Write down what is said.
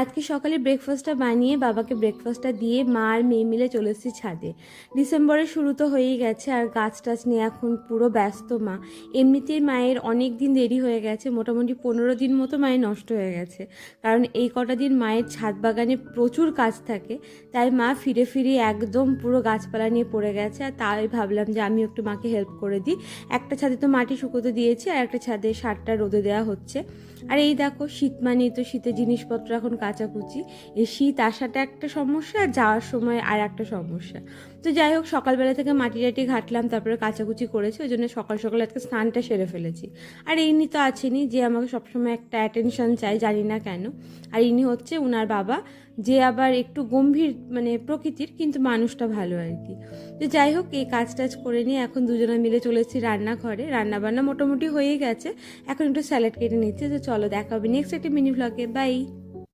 আজকে সকালে ব্রেকফাস্টটা বানিয়ে বাবাকে ব্রেকফাস্টটা দিয়ে মা আর মেয়ে মিলে চলে এসেছি ছাদে। ডিসেম্বরের শুরু তো হয়েই গেছে আর গাছ টাছ নিয়ে এখন পুরো ব্যস্ত মা। এমনিতেই মায়ের অনেক দিন দেরি হয়ে গেছে, মোটামুটি পনেরো দিন মতো মায়ের নষ্ট হয়ে গেছে। কারণ এই কটা দিন মায়ের ছাদ বাগানে প্রচুর কাজ থাকে, তাই মা ফিরে ফিরে একদম পুরো গাছপালা নিয়ে পড়ে গেছে। আর তাই ভাবলাম যে আমি একটু মাকে হেল্প করে দিই। একটা ছাদে তো মাটি শুকোতে দিয়েছি আর একটা ছাদে সারটা রোদে দেওয়া হচ্ছে। আর এই দেখো, শীত মানেই তো শীতের জিনিসপত্র এখন কাচাকুচি এই শীত আসাটা একটা সমস্যা, আর যাওয়ার সময় আর একটা সমস্যা। তো যাই হোক, সকালবেলা থেকে মাটি টাটি ঘাটলাম, তারপরে কাচাকুচি করেছি, ওই জন্য সকাল সকাল আজকে স্নানটা সেরে ফেলেছি। আর ইনি তো আছেনই, যে আমাকে সবসময় একটা অ্যাটেনশন চাই জানি না কেন। আর ইনি হচ্ছে উনার বাবা, যে আবার একটু গম্ভীর মানে প্রকৃতির, কিন্তু মানুষটা ভালো আর কি। তো যাই হোক, এই কাজ টাজ করে নিয়ে এখন দুজনে মিলে চলেছি রান্নাঘরে। রান্না বান্না মোটামুটি হয়ে গেছে, এখন একটু স্যালাড কেটে নিচ্ছে, তো চলো দেখা হবে নেক্সট একটা মিনি ভ্লগে বাই